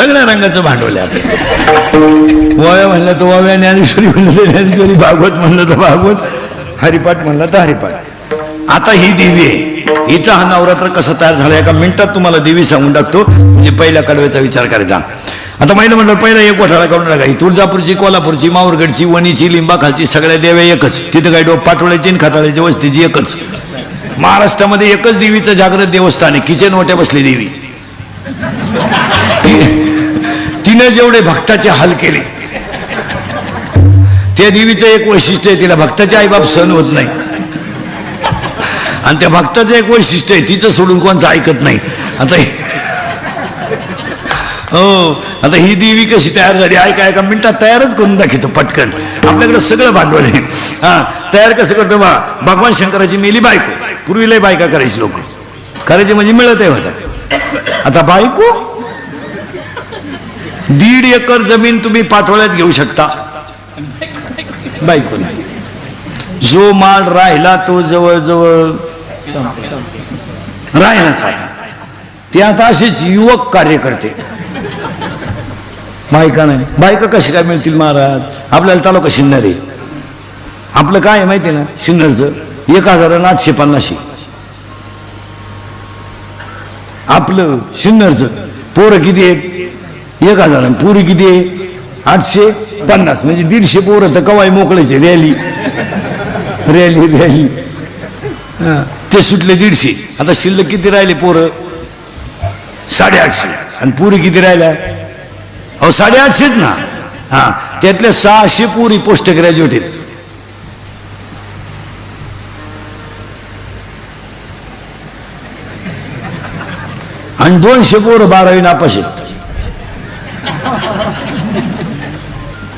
सगळ्या रंगाचं भांडवल आहे आपलं. म्हणलं तर वव्या ज्ञानेश्वरी म्हणलं तर ज्ञानेश्वरी भागवत म्हणलं तर भागवत हरिपाठ म्हणलं तर हरिपाठ. आता ही देवी आहे. हिचा हा नवरात्र कसं तयार झाला एका मिनिटात तुम्हाला देवी सांगून टाकतो. म्हणजे पहिल्या कडव्याचा विचार करायचा. आता महिला म्हणलं पहिला एक गोठाळा काढून टाका. ही तुळजापूरची कोल्हापूरची मावरगडची वणीची लिंबाखालची सगळ्या देव्या एकच. तिथं काही डोप पाठवल्याची आणि खाताळ्याची वस्तीची एकच. महाराष्ट्रामध्ये एकच देवीचं जागृत देवस्थान आहे. किचन ओट्या बसली देवी. तिनं जेवढे भक्ताचे हाल केले त्या देवीचं एक वैशिष्ट्य आहे तिला भक्ताचे आईबाप सण होत नाही. आणि त्या भक्ताचं एक वैशिष्ट्य आहे तिचं सोडून कोणचं ऐकत नाही. आता हो आता ही देवी कशी तयार झाली? ऐका ऐका मिनटात तयारच करून दाखवतो पटकन. आपल्याकडे सगळं भांडवल आहे. हा तयार कसं करतो बा? भगवान शंकराची मेली बायको. पूर्वीला बायका करायची लोक. करायची म्हणजे मिळत आहे होता. आता बायको दीड एकर जमीन तुम्ही पाठोळ्यात घेऊ शकता. बायको नाही. जो माल राहिला तो जवळजवळ राहिलाच आहे. ते आता असेच युवक कार्य करते. बायका नाही. बायका कशी काय मिळतील महाराज? आपल्याला तालुका शिन्नर आहे. आपलं काय आहे माहिती ना? शिन्नरचं. एक हजार आठशे पन्नाशी आपलं शिन्नरचं. पोरं किती आहेत? एक हजार आणि पुरी किती आहे? आठशे पन्नास. म्हणजे दीडशे पोरं तर कवाय मोकळायचे रॅली रॅली रॅली ते सुटले दीडशे. आता शिल्लक किती राहिले पोरं? साडेआठशे. आणि पुरी किती राहिल्या? अहो साडेआठशेच ना. हा. त्यातल्या सहाशे पुरी पोस्ट ग्रॅज्युएट आहेत. आणि दोनशे पोरं बारावी नापास आहेत.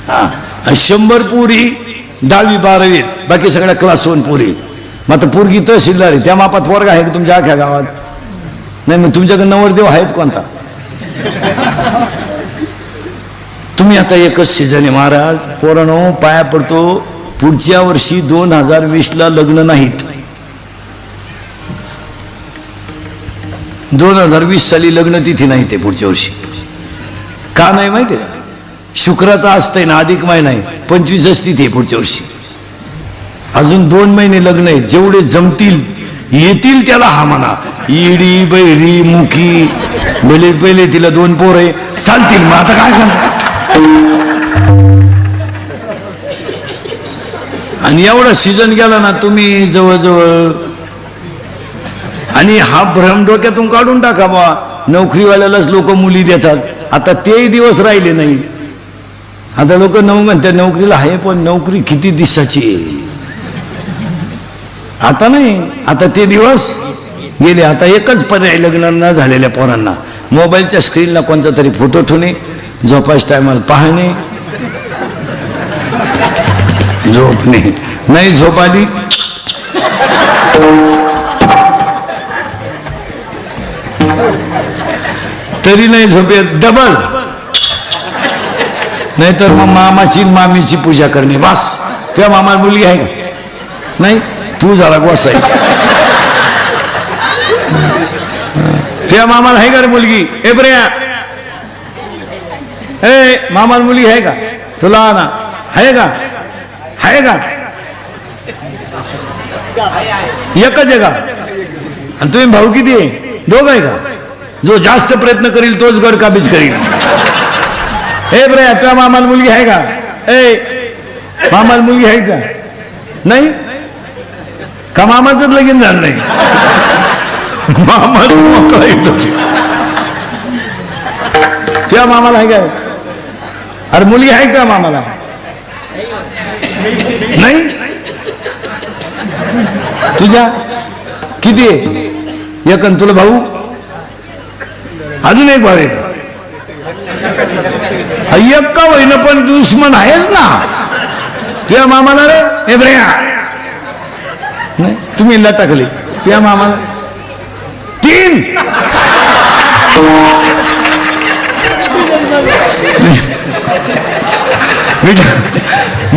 हा, शंभर पुरी दहावी बारावीत बाकी सगळ्या क्लास वन पुरी. मग आता पोरगी तहसीलदार आहे त्या मापात पोरगा आहे का तुमच्या आख्या गावात? नाही मग तुमच्याकडे नवरदेव आहेत कोणता? तुम्ही आता एकच सीझन आहे महाराज. पोरानो पाया पडतो. पुढच्या वर्षी दोन हजार वीस ला लग्न नाहीत. दोन हजार वीस साली लग्न तिथे नाही ते पुढच्या वर्षी. का नाही माहिती का? शुक्राचा असतंय ना अधिक महिना आहे. असती ते पुढच्या वर्षी. अजून दोन महिने लग्न आहे जेवढे जमतील येतील त्याला हा म्हणा. इडी बैरी मुखी. भले पहिले तिला दोन पोर आहे. चालतील मग. आता काय सांग आणि एवढा सीझन गेला ना तुम्ही जवळजवळ आणि हा भ्रम डोक्यातून काढून टाका बा नोकरीवाल्यालाच लोक मुली देतात. आता तेही दिवस राहिले नाही. आता लोक नऊ म्हणते नोकरीला आहे पण नोकरी किती दिवसाची आता नाही. आता ते दिवस गेले. आता एकच पर्याय लग्न न झालेल्या पोरांना. मोबाईलच्या स्क्रीनला कोणता तरी फोटो ठेवणे झोपायच्या टायमाला पाहणे झोपणे. नाही झोप आली. तरी नाही झोपेत डबल नाहीतर मग मामाची मामीची पूजा करणे वास तेव्हा मामाला मुलगी आहे का? नाही? तू झाला गोसाई तेव्हा मामाला आहे का रे मुलगी? ए बऱ्या ए मामाला मुलगी आहे का? तुला ना. आहे का? आहे का? एकच आहे का? आणि तुम्ही भाऊ किती आहे? दोघ आहे का? जो जास्त प्रयत्न करील तोच गड काबीज करील. हे ब्रे तुझ्या मामाला मुलगी आहे का? ए मामाला मुलगी आहे का? नाही? का मामाच लगीन झालं नाही? मामा मोकळा मामाला आहे काय अरे मुलगी आहे का मामाला? नाही? तुझ्या? किती आहे? एक तुला भाऊ? अजून एक भाऊ आहे हा, का होईना पण दुश्मन आहेच ना? तुझ्या मामाला रे? हे नाही तुम्ही टाकले तुझ्या मामाला. तीन.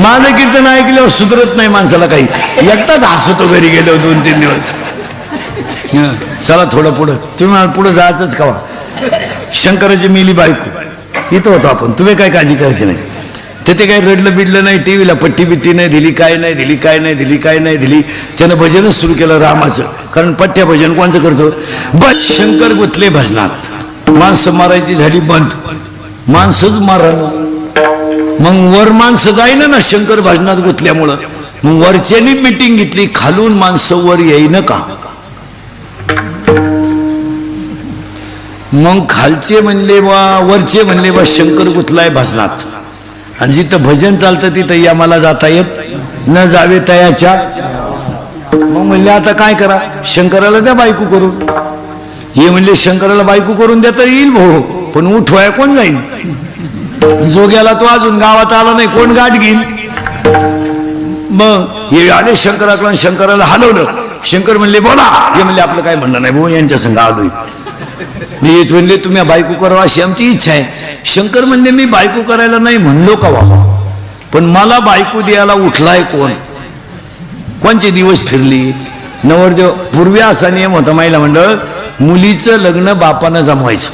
माझं कीर्तन ऐकल्यावर सुधरत नाही माणसाला काही. एकटाच हसतो घरी गेलो दोन तीन दिवस. चला थोडं पुढं. तुम्ही पुढं जायचंच कवा शंकराची मिली बायको. इथं होतो आपण. तुम्ही काय काळजी करायची नाही. ते ते काही रडलं बिडलं नाही टीव्हीला पट्टी बिट्टी नाही दिली काय नाही दिली काय नाही दिली काय नाही दिली. त्यानं भजनच सुरू केलं रामाचं. कारण पट्ट्या भजन कोणचं करतो? बस शंकर गुतले भजनात. माणसं मारायची झाली बंद. माणसंच मारा मग वर माणसं जाईन ना शंकर भजनात गुतल्यामुळं. मग वरच्यानी मिटिंग घेतली खालून माणसं वर येईन का? मग खालचे म्हणले वा वरचे म्हणले वा शंकर गुतलाय भजनात. आणि जिथं भजन चालतं तिथं या मला जाता येत न जावे तयाच्या. मग म्हणले आता काय करा? शंकराला द्या बायको करून. हे म्हणले शंकराला बायको करून देता येईल भाऊ पण उठवाय कोण जाईल जोग्याला तो अजून गावात आला नाही कोण गाठ घेईल? मग हे आले शंकराकडून शंकराला हलवलं. शंकर म्हणले बोला. हे म्हणले आपलं काय म्हणणं नाही भाऊ यांच्या संघ आलोय मीच म्हणले तुम्ही बायको करावा अशी आमची इच्छा आहे. शंकर म्हणले मी बायको करायला नाही म्हणलो का बाबा? पण मला बायको द्यायला उठलाय कोण? कोणचे दिवस फिरली? नवरदेव पूर्वी असा नियम होता महिला मंडळ मुलीचं लग्न बापानं जमवायचं.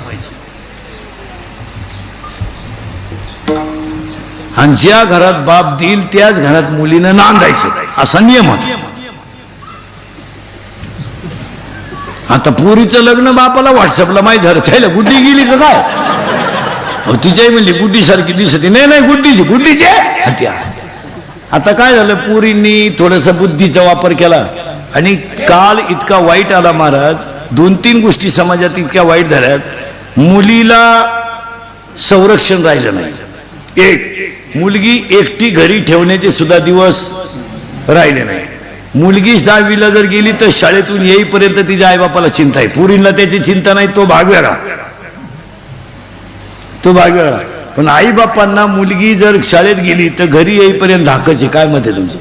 आणि ज्या घरात बाप देईल त्याच घरात मुलीनं नांदायचं. असा नियम होता. आता पुरीचं लग्न बापाला व्हॉट्सअपला माहीत झालं. त्याला गुड्डी गेली का काय? अहो तिच्याही म्हणली गुड्डी सारखी दिसते. नाही नाही गुड्डीची गुड्डीची. हत्या आता काय झालं? पुरींनी थोडस बुद्धीचा वापर केला. आणि काल इतका वाईट आला महाराज. दोन तीन गोष्टी समाजात इतक्या वाईट झाल्यात मुलीला संरक्षण राहिलं नाही. एक मुलगी एकटी घरी ठेवण्याचे सुद्धा दिवस राहिले नाही. मुलगीच दहावीला जर गेली तर शाळेतून येईपर्यंत तिच्या आईबापाला चिंता आहे. पुरीला त्याची चिंता नाही तो भाग वेगळा. तो भाग वेगळा. पण आईबापांना मुलगी जर शाळेत गेली तर घरी येईपर्यंत धाकाचे काय मत आहे तुमचं?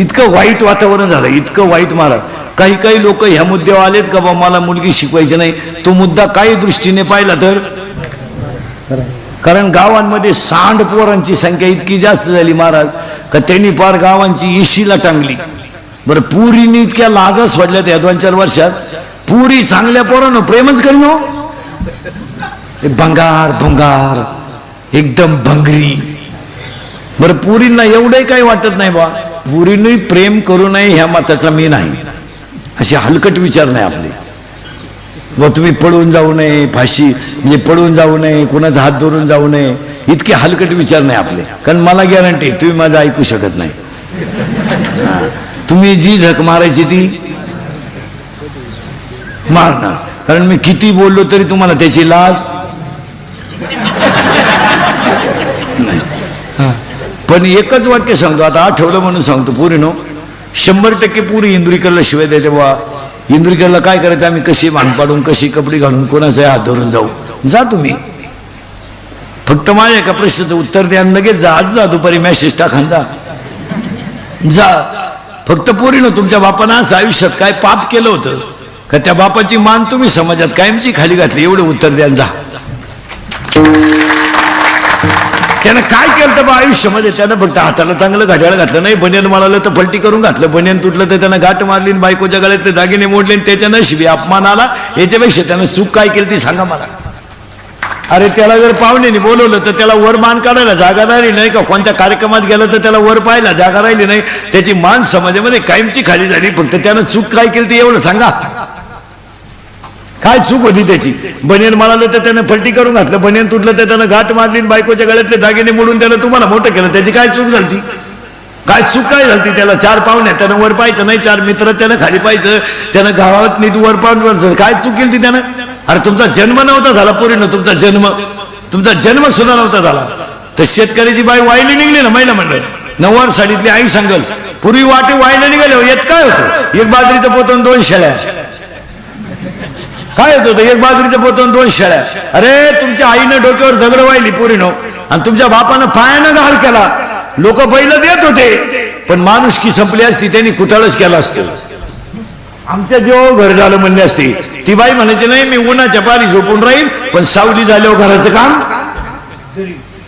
इतकं वाईट वातावरण झालं इतकं वाईट महाराज काही काही लोक ह्या मुद्द्यावर आलेत का बा मला मुलगी शिकवायची नाही. तो मुद्दा काही दृष्टीने पाहिला तर? कारण गावांमध्ये सांड पोरांची संख्या इतकी जास्त झाली महाराज का त्यांनी पार गावांची इशीला टांगली. बरं पुरीने इतक्या लाजा सोडल्यात या दोन चार वर्षात. पुरी चांगल्या पोरानं प्रेमच करीन हो. हे. भंगार भंगार एकदम भंगरी. बरं पुरींना एवढंही काही वाटत नाही बा पुरीने प्रेम करू नये ह्या मताचा मी नाही. असे हलकट विचार नाही आपले. व तुम्ही पळून जाऊ नये फाशी म्हणजे पळून जाऊ नये कुणाचा हात धरून जाऊ नये इतके हलकट विचार नाही आपले. कारण मला गॅरंटी तुम्ही माझं ऐकू शकत नाही. तुम्ही जी झक मारायची ती मारणार. कारण मी किती बोललो तरी तुम्हाला त्याची लाज नाही. पण एकच वाक्य सांगतो आता आठवलं म्हणून सांगतो पुरी नो शंभर टक्के पुरी इंदुरीकरला शिवाय द्यायचे बा इंदुरीकरला काय करायचं आम्ही कशी मान पाडून कशी कपडे घालून कोणाचे हात धरून जाऊ? जा तुम्ही. फक्त माझ्या एका प्रश्नाचं उत्तर द्या लगेच जा. आज जा दुपारी मॅसेज टाका जा. जा. फक्त पोरीनं तुमच्या बापानं असं आयुष्यात काय पाप केलं होतं? का त्या बापाची मान तुम्ही समाजात कायमची खाली घातली? एवढं उत्तर द्यान जा. त्यानं काय केलं तर बा आयुष्यामध्ये? त्यानं फक्त हाताला चांगलं घड्याळ घातलं नाही बनियन माळालं तर पलटी करून घातलं. बनियन तुटलं तर त्यानं गाठ मारली बायकोच्या गळ्यातले दागिने मोडले त्याच्यानं त्याच्या नशिबी अपमान आला. याच्यापेक्षा त्यानं चूक काय केली ती सांगा मला. अरे त्याला जर पाहुण्याने बोलवलं तर त्याला वर मान काढायला जागा राहिली नाही का? कोणत्या कार्यक्रमात गेलं तर त्याला वर पाहायला जागा राहिली नाही. त्याची मान समाजामध्ये कायमची खाली झाली फक्त त्यानं चूक काय केली ते एवढं सांगा. काय चूक होती त्याची? बनियन मारलं तर त्यानं पलटी करून घातलं बनियन तुटलं तर त्यानं घाट मारली बायकोच्या गळ्यातले दागिने मोडून त्यानं तुम्हाला मोठं केलं. त्याची काय चूक झाली काय चूक काय झाली त्याला चार पाहुण्या त्यानं वर पाहायचं नाही चार मित्र त्यानं खाली पाहायचं त्यानं गावात नीट वर पाहून काय चूक केली ती त्यानं? अरे तुमचा जन्म नव्हता झाला पोरीनं तुमचा जन्म. तुमचा जन्म सुद्धा नव्हता झाला. तर शेतकऱ्याची बाई वाईली निघली ना महिला मंडळ नववार साडीतली आई सांगल पूर्वी वाटे वाईला निघाले हो, येत काय होतं? एक बाजरीचं पोतन दोन शेळ्या. काय होत होतं? एक बाजरीचं पोतन दोन शेळ्या. अरे तुमच्या आईनं डोक्यावर दगड वाहिली पुरीनं आणि तुमच्या बापानं पायानं घाल केला. लोक बैल देत होते पण माणुसकी संपली असती त्यांनी कुठाळच केला असतं. आमच्या जेव्हा घर झालं म्हणले असते ती बाई म्हणायची नाही मी उन्हाच्या पारी झोपून राहील पण सावली झाल्यावर घराचं काम.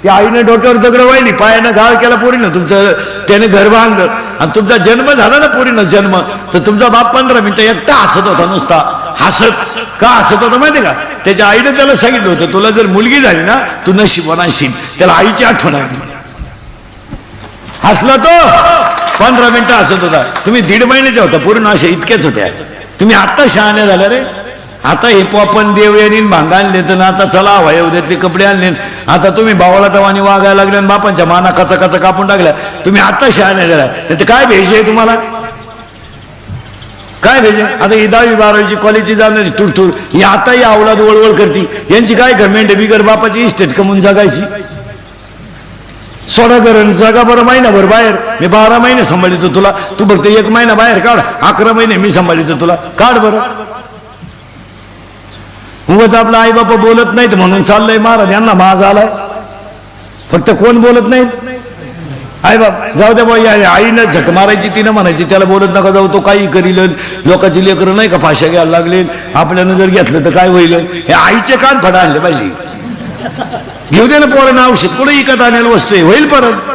त्या आईने डोक्यावर दगड वाहिली पायानं गाळ केला पोरीनं तुमचं त्याने घर बांधलं. आणि तुमचा जन्म झाला ना पोरीनं जन्म तर तुमचा बाप पंधरा मिनिटं एकटा हसत होता नुसता. हसत का हसत होता माहितीये का? त्याच्या आईनं त्याला सांगितलं होतं तुला जर मुलगी झाली ना तू नशीब आणशील. त्याला आईची आठवण आली. हसला तो. पंधरा मिनिटं असत होता. तुम्ही दीड महिन्याच्या होता पूर्ण अशा इतक्याच होत्या तुम्ही आत्ता शहाण्या झाल्या रे. आता हे पॉपन देव यांनी भांगा आणले तर आता चला वयोद्यातले कपडे आणले. आता तुम्ही भावाला तवानी वागायला लागले आणि बापांच्या माना कचा कचा कापून टाकल्या. तुम्ही आता शहाण्या झाल्या नाही तर काय भेज आहे तुम्हाला? काय भेजे? आता ही दहावी बारावीची कॉलेजची जाणारी टूर ही आता ही अवलाद वळवळ करती. यांची काय गव्हर्नमेंट बिगर बापाची इस्टेट कमवून जगायची? सोडा करण जागा बरं महिनाभर बाहेर. मी बारा महिने सांभाळितो तुला. तू फक्त एक महिना बाहेर काढ. अकरा महिने मी सांभाळितो तुला. काढ बरं. उगाच आपला आई बापा बोलत नाहीत म्हणून चाललंय महाराज. यांना माझा आलाय. फक्त कोण बोलत नाहीत? आई बाप जाऊ द्या बाई आईनं झक मारायची तिनं म्हणायची त्याला बोलत नका जाऊ तो काही करील. लोकांची लेकरं नाही का फाशा घ्यायला लागले आपल्यानं जर घेतलं तर काय होईल? हे आईचे कान फडा आणले पाहिजे. घेऊ दे ना पोरांना औषध कुठे इकत आणायला वस्तू आहे? होईल परत.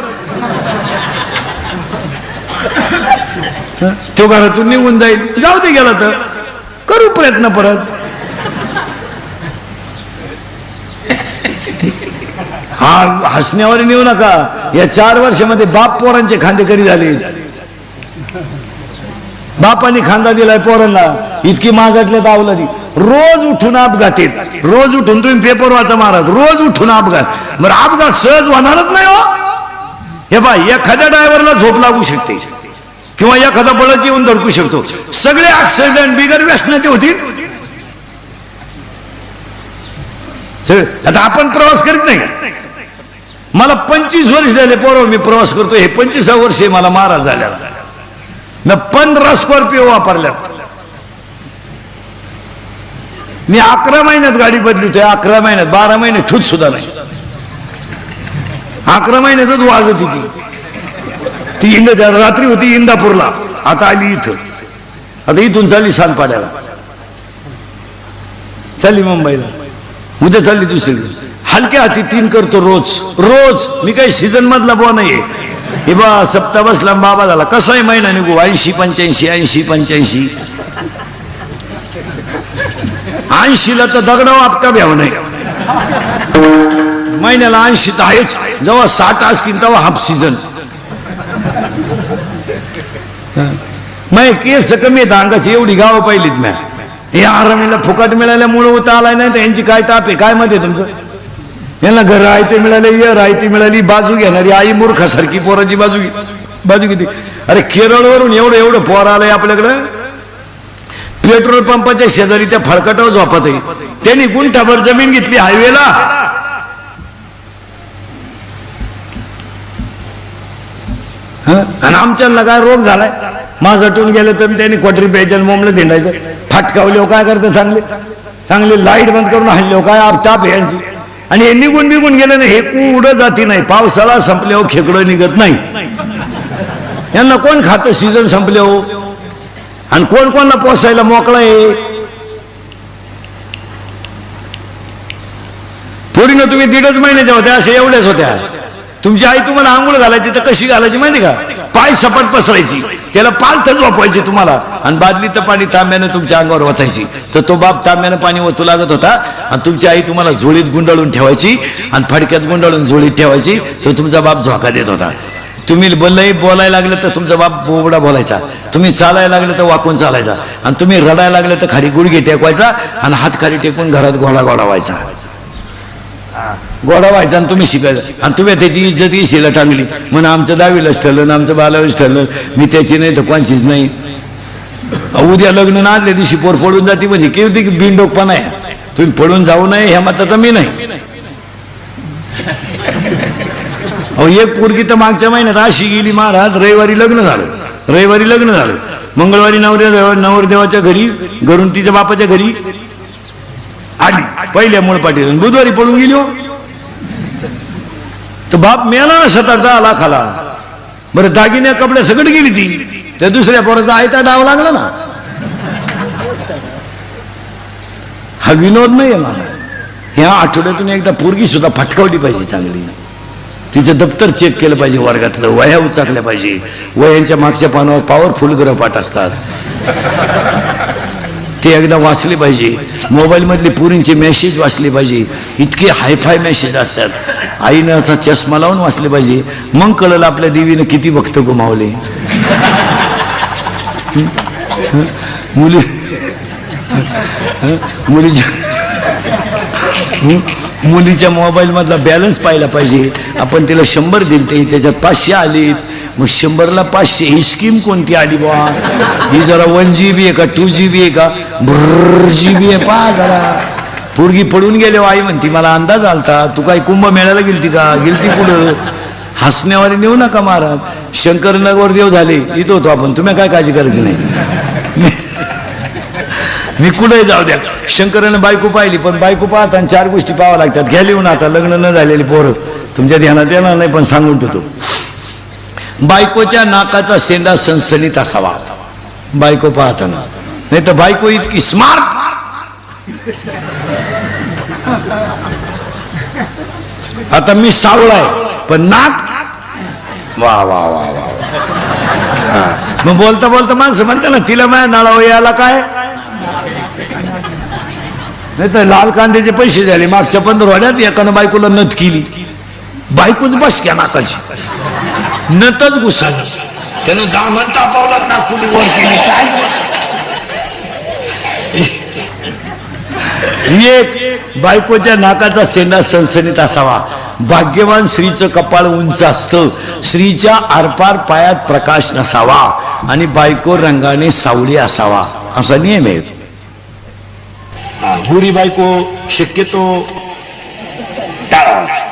तो घरातून निघून जाईल. जाऊ दे गेला तर. करू प्रयत्न परत. हा हसण्यावर नेऊ नका. या चार वर्षामध्ये बाप पोरांचे खांदे कधी झाले? बापाने खांदा दिलाय पोरांना. इतकी माझाटल्यात आवलादी रोज उठून अपघात येत. रोज उठून तुम्ही पेपर वाचा महाराज रोज उठून अपघात. बरं अपघात सहज होणारच नाही हो. हे बाय एखाद्या ड्रायव्हरला झोप लागू शकते. किंवा एखादा बळच येऊन धडकू शकतो. सगळे ऍक्सिडेंट बिगर व्यसनाचे होतील. आता आपण प्रवास करीत नाही. का मला पंचवीस वर्ष झाले पोरव मी प्रवास करतो हे पंचवीसा वर्ष मला महाराज झाल्याला पंधरा स्कॉर्पिओ वापरल्यात. मी अकरा महिन्यात गाडी बदलितोय अकरा महिन्यात बारा महिने ठूत सुद्धा नाही. अकरा महिन्यातच वाजत होती. ती इंद रात्री होती इंदापूरला आता आली इथं. आता इथून चालली सानपाड्याला चालली मुंबईला. उद्या चालली दुसरी हलक्या हाती तीन करतो रोज. रोज. मी काही सीझन मधला बुवा नाहीये. हे बा सप्ता बसला बाबा झाला. कसाही महिना निघू ऐंशी पंच्याऐंशी ऐंशी पंच्याऐंशी. ऐंशीला तर दगडा आपका भ्याव नाही. महिन्याला ऐंशी तर आहेच. जेव्हा साठ असतील तेव्हा हाफ सीझन. मग केस कमी आहेत अंगाची एवढी गावं पाहिलीत म्या. हे आरामीला फुकट मिळाल्यामुळे होता आलाय नाही तर यांची काय ताप आहे? काय मत आहे तुमचं? यांना घर आयते मिळाले ये रायती मिळाली बाजू घेणारी आई मूर्खासारखी पोराची बाजू बाजू किती अरे केरळवरून एवढं एवढं पोर आलंय आपल्याकडं. पेट्रोल पंपाच्या शेजारी त्या फळकटावर झोपत आहे. त्यांनी गुंठाभर जमीन घेतली हायवेला. आणि आमच्याला काय रोग झालाय? माझटून गेलं तर त्यांनी कोटरी प्यायच्या मोमलं धिंडायचं. फाटकावले काय करतं चांगले चांगले लाइट बंद करून हल्ले काय आपताप यांची. आणि हे निघून निघून गेलं ना हे कुठं जाती नाही. पावसाळा संपल्यावर खेकडं निघत नाही. यांना कोण खातं? सीझन संपले हो आणि कोण कोणला पोसायला मोकळा आहे? पोरीनं तुम्ही दीडच महिन्याच्या होत्या अशा एवढ्याच होत्या. तुमची आई तुम्हाला आंघोळ घालायची तर कशी घालायची माहिती का? पाय सपाट पसरायची. त्याला पालथ झोपवायची तुम्हाला. आणि बादली तर पाणी तांब्यानं तुमच्या अंगावर ओतायची. तर तो बाप तांब्यानं पाणी ओतू लागत होता. आणि तुमची आई तुम्हाला झोळीत गुंडाळून ठेवायची. आणि फडक्यात गुंडाळून झोळीत ठेवायची. तो तुमचा बाप झोका देत होता. तुम्ही बोललंही बोलायला लागलं तर तुमचा बाप बोबडा बोलायचा. तुम्ही चालायला लागलं तर वाकून चालायचा. आणि तुम्ही रडायला लागलं तर खाली गुडघे टेकवायचा आणि हात खाली टेकून घरात घोडा घोडा व्हायचा गोडा व्हायचा आणि तुम्ही शिकायचं. आणि तुम्ही त्याची इज्जत शिला टांगली. म्हणून आमचं दहावीलाच ठरलं आमचं बालावीच ठरलं. मी त्याची नाही तर कोणचीच नाही. उद्या लग्न ना आदल्या दिवशी पोर पडून जाते म्हणजे किती बिनडोकपणा आहे. तुम्ही पडून जाऊ नये ह्या मताचा मी नाही. अहो एक पोरगी तर मागच्या महिन्यात अशी गेली महाराज रविवारी लग्न झालं. रविवारी लग्न झालं. मंगळवारी नवऱ्या नवरदेवाच्या घरी घरून तिच्या बापाच्या घरी आली. पहिल्या मूळ पाटील. बुधवारी पळून गेली हो. तर बाप मेला ना सतरचा आला खाला बरं दागिन्या कपड्या सगळं गेली ती. त्या दुसऱ्या पोराचा आयता डाव लागला ना. हा विनोद नाही आहे मला ह्या आठवड्यातून एकदा पोरगी सुद्धा फटकावली पाहिजे चांगली. तिचं दप्तर चेक केलं पाहिजे वर्गातलं. वया उचाकल्या पाहिजे. वयांच्या मागच्या पानावर पॉवरफुल ग्रहपाठ असतात. ते एकदा वाचले पाहिजे. मोबाईलमधले पुरींचे मेसेज वाचले पाहिजे. इतके हायफाय मेसेज असतात. आईनं असा चष्मा लावून वाचले पाहिजे. मग कळलं आपल्या देवीनं किती भक्त गुमावले? मुली? मुलीच्या? मुलीच्या मोबाईलमधला बॅलन्स पाहिला पाहिजे. आपण तिला शंभर दिलते त्याच्यात पाचशे आलीत. मग शंभरला पाचशे ही स्कीम कोणती आली बा ही जरा वन जी बी आहे का टू जी बी आहे का? ब्र जी बी आहे. पहा जरा. पोरगी पडून गेले हो, आई म्हणती मला अंदाज आलता तू काही कुंभ मेळायला गेलती का? गेलती कुठं? हसण्यावर नेऊ नका महाराज. शंकरनगर देव झाले इथं होतो आपण. तुम्ही काय काळजी करायची नाही. मी- मी कुठे जाऊ द्या. शंकरानं बायको पाहिली पण बायको पाहता चार गोष्टी पाहाव्या लागतात. घ्या लिहून आता लग्न न झालेली पोरं. तुमच्या ध्यानात येणार नाही पण सांगून ठेवतो. बायकोच्या नाकाचा सेंडा सनसनीत असावा. बायको पाहताना. नाही तर बायको इतकी स्मार्ट आता मी सावळाय पण नाक. वा वा वा वा वा. मग बोलता बोलता माणसं म्हणते ना तिला माझ्या नळावर यायला काय? नाही तर लाल कांद्याचे पैसे झाले. मागच्या पंधरवाड्यात एकानं बायकोला नथ केली. बायकोच बस घ्या नाकाची नतच घुसाली. त्यानं दामन तापावला नागपुरी वर केली काय? एक बायकोच्या नाकाचा सेंडा सनसनीत असावा. भाग्यवान स्त्रीचं कपाळ उंच असतं. स्त्रीच्या आरपार पायात प्रकाश नसावा. आणि बायको रंगाने सावळी असावा. असा नियम आहे. हा, बायको शक्यतो टाळावाच.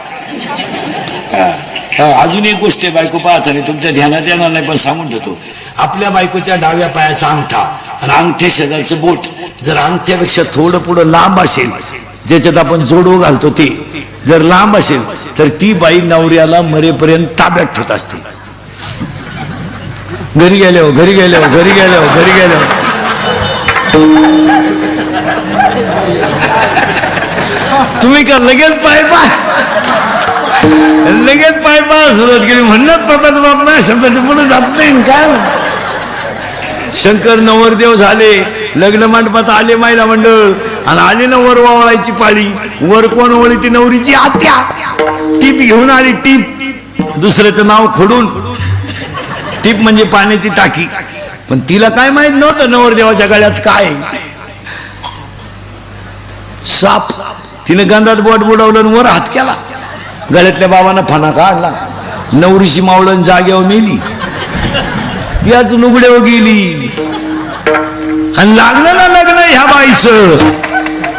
अजून एक गोष्ट आहे बायको पाहताना तुमच्या ध्यानात येणार नाही पण सांगून ठेवतो आपल्या बायकोच्या डाव्या पायाचा अंगठा आणि अंगठ्या शेजारचं बोट जर अंगठ्यापेक्षा थोडं पुढं लांब असेल ज्याच्यात आपण जोडवं घालतो ते जर लांब असेल तर ती बाई नवऱ्याला मरेपर्यंत ताब्यात ठेवत असते. घरी गेल्यावर हो, घरी गेल्यावर हो, घरी गेल्यावर हो, घरी गेल्यावर तुम्ही का लगेच पाय पाय? लगेच पाय पाय सुरुवात केली. म्हणत बापाचं बाप नाही शब्दाच्या पुढे जात नाही. काय? शंकर नवरदेव झाले. लग्न मंडपात आले महिला मंडळ. आणि आले ना वर वावळायची पाळी. वर कोण वळी ती नवरीची आत्या. टीप घेऊन आली टीप. दुसऱ्याचं नाव खोडून. टीप म्हणजे पाण्याची टाकी. पण तिला काय माहीत नव्हतं नवरदेवाच्या गळ्यात काय आहे. साप. तिने गंधात बोट बुडवलं आणि वर हात केला. गळ्यातल्या बाबानं फणा काढला. नवरीची मावळण जागेवर मेली त्याच लुगड्यावर गेली. आणि लागलं ना लग्न ह्या बाईचं.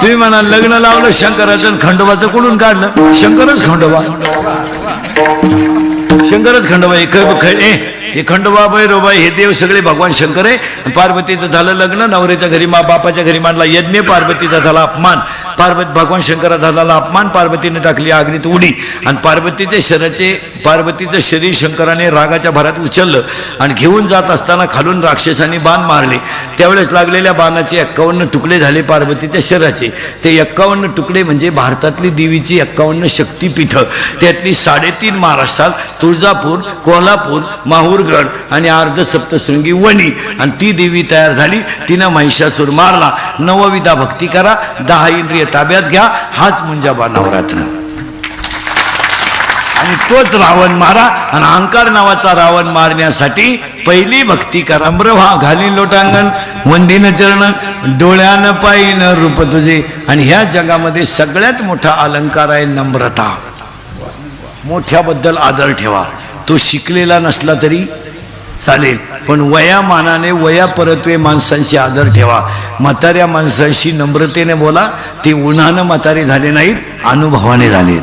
तुम्ही म्हणा लग्न लावलं शंकराचं खंडोबाचं कुठून काढलं? शंकरच खंडोबा. शंकरच खंडोबा हे हे खंडोबा भैरोबा हे देव सगळे भगवान शंकर आहे. पार्वतीचं झालं लग्न नवऱ्याच्या घरी मा बापाच्या घरी मांडला यज्ञ पार्वतीचा झाला अपमान. पार्वती भगवान शंकराधाराला अपमान पार्वतीने टाकली अग्नीत उडी. आणि पार्वतीचे शरीराचे पार्वतीचं शरीर शंकराने रागाच्या भरात उचललं आणि घेऊन जात असताना खालून राक्षसांनी बाण मारले. त्यावेळेस लागलेल्या बाणाचे एक्कावन्न तुकडे झाले पार्वतीच्या शरीराचे ते एक्कावन्न तुकडे म्हणजे भारतातली देवीची एक्कावन्न शक्तीपीठं. त्यातली साडेतीन महाराष्ट्रात तुळजापूर कोल्हापूर माहूरगड आणि अर्ध सप्तशृंगी वणी. आणि ती देवी तयार झाली तिनं महिषासूर मारला. नवविधा भक्ती करा दहा इंद्रिय ताब्यात घ्या हाच मुंजाबा नवरात्र आणि तोच रावण मारा आणि अहंकार नावाचा रावण मारण्यासाठी पहिली भक्ती करा. ब्रव्हा घाली लोटांगण वंदीन चरण डोळ्यानं पायीन रूप तुझे. आणि ह्या जगामध्ये सगळ्यात मोठा अलंकार आहे नम्रता. मोठ्याबद्दल आदर ठेवा. तो शिकलेला नसला तरी चालेल. पण वयामानाने वयापरत्वे माणसांशी आदर ठेवा. म्हाताऱ्या माणसांशी नम्रतेने बोला. ते उन्हानं म्हातारे झाले नाहीत अनुभवाने झालेत.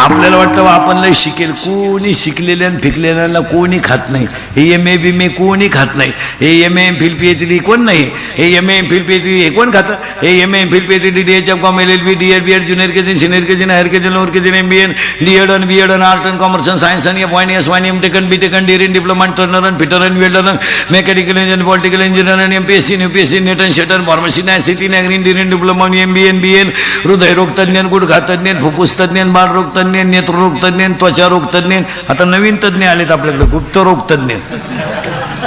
आपल्याला वाटतं आपण लय शिकेल. कोणी शिकलेल्या फिकलेल्याला कोणी खात नाही. हे एम ए बी मे कोणी खात नाही. हे M M phil P H D कोण नाही. हे M M phil P H D हे कोण खातं? हे M M phil P H D D H F com L L B D ed B ed junior K G senior G higher K G lower K G M B N D ed N B ed आणि art and commerce आणि science आणि F Y S Y M taken B taken D N diploma turner आणि fitter आणि welder आणि mechanical engineer political engineer आणि M P S C U P S C net आणि शेटर pharmacy नाही city नाही Indian diploma M B N B N हृदयरोग तज्ञ गुडघा तज्ञ फुफ्फुस तज्ञ बाळरोग तज्ञ नेत्ररोग तज्ञ त्वचा रोग तज्ञ. आता नवीन तज्ञ आलेत आपल्याकडे गुप्तरोग तज्ञ.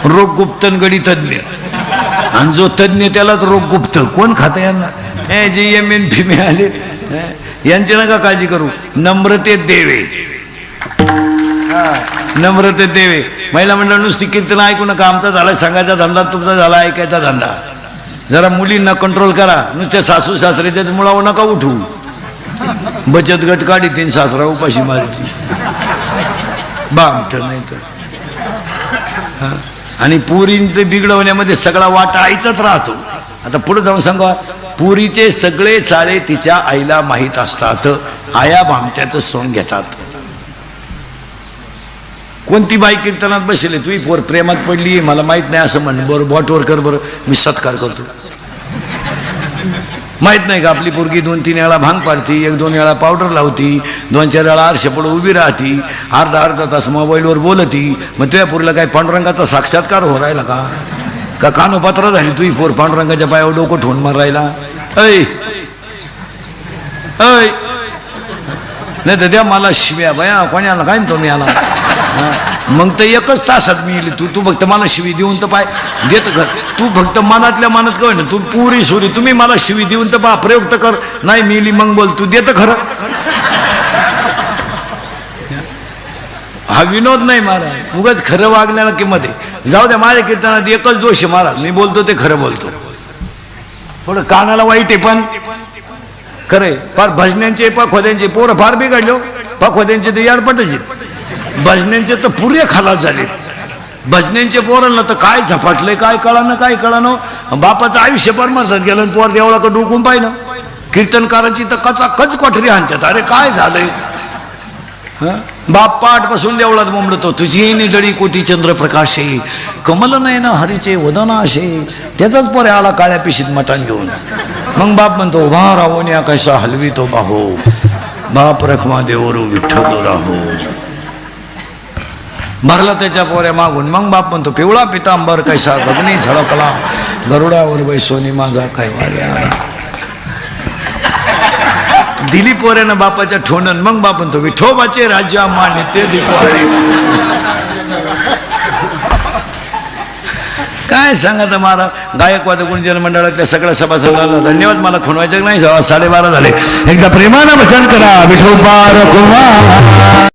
रोग गुप्तन गडी तज्ञ. आणि जो तज्ज्ञ त्यालाच रोग गुप्त. कोण खात यांना? हे जे एम एन फिमे आले यांची नका काळजी करू. नम्रते देवे. नम्रते देवे. महिला मंडळ नुसती कीर्तन ऐकू नका. आमचा झाला सांगायचा धंदा तुमचा झाला ऐकायचा धंदा. जरा मुलींना कंट्रोल करा. नुसत्या सासू सासरे त्याच मुळावर नका उठू. बचत गट काढी तीन सासरा उपाशी मारायची बामट नाही तर आणि पुरींचे बिघडवण्यामध्ये सगळा वाटा आईचाच राहतो. आता पुढे जाऊन सांगा पुरीचे सगळे चाळे तिच्या आईला माहीत असतात. आया भामट्याचं सोंग घेतात. कोणती बाई कीर्तनात बसले? तुही पोर प्रेमात पडली मला माहीत नाही असं म्हण. बरं बॉटवर कर बरं. मी सत्कार करतो. माहीत नाही का आपली पोरगी दोन तीन वेळा भांग पाडती एक दोन वेळा पावडर लावती दोन चार वेळा आरशे उभी राहती अर्धा अर्धा तास मोबाईलवर बोलती. मग तुझ्या पोरीला काय पांडुरंगाचा साक्षात्कार हो राहिला का? का कानोपात्र झाली तुही पोर पांडुरंगाच्या पायावर डोकं ठेवून मार राहिला ऐ! ऐ! नाही तर द्या मला शिव्या बया कोणाला काय तो तुम्ही आला मग तर एकच तासात मी तू तू फक्त मला शिवी देऊन तर पाय. देत घर. तू फक्त मनातल्या मनात कळ ना तू पुरी सुरी तुम्ही मला शिवी देऊन तर बा प्रयोग तर कर. नाही मिली मग बोल तू देत खरं. हा विनोद नाही महाराज. उगाच खरं वागण्याला किंमत आहे. जाऊ द्या माझ्या कीर्तनात एकच दोष आहे महाराज. मी बोलतो ते खरं बोलतो. थोडं कानाला वाईट आहे पण. खरंय फार भजन्यांचे पखोद्यांचे पोरं फार बिघडलो हो. पखोद्यांचे यार पटायचे भजन्यांचे तर पुरे खालास झाले भजनेंचे पोरांना तर काय झपाटले काय कळानं काय कळानं? बापाचं आयुष्य परमासात गेलं पोर देवळाकडे डोकून पाहिलं. कीर्तनकाराची तर कचा कच कोठरी आणतात. अरे काय झालंय? बाप पाठ बसून देवळात मुंबडतो तुझी निडळी कोटी चंद्रप्रकाशे. कमल कमल ना हरीचे वदनाशे. त्याचाच पोरे आला काळ्या पिशीत मटण घेऊन. मग बाप म्हणतो उभा रावण्या कैसा हलवी तो बाहो. बाप रखमा देवरू विठ्ठल राहो. भरला त्याच्या पोऱ्या मागून. मग बाप म्हणतो पिवळा पितांबर कैसा गगनी झळकला. गरुडावर बैसोनी माझा काय वाऱ्या दिली पोऱ्यानं बापाच्या ठोणन. मग बाप म्हणतो विठोबाचे राज्य मान्य ते दीपवाळे काय सांगा तर मारा गायकवाद गुणजन मंडळातल्या सगळ्या सभासदांना धन्यवाद. मला खुणवायचं नाही. साडेबारा झाले. एकदा प्रेमानं भजन करा विठोबार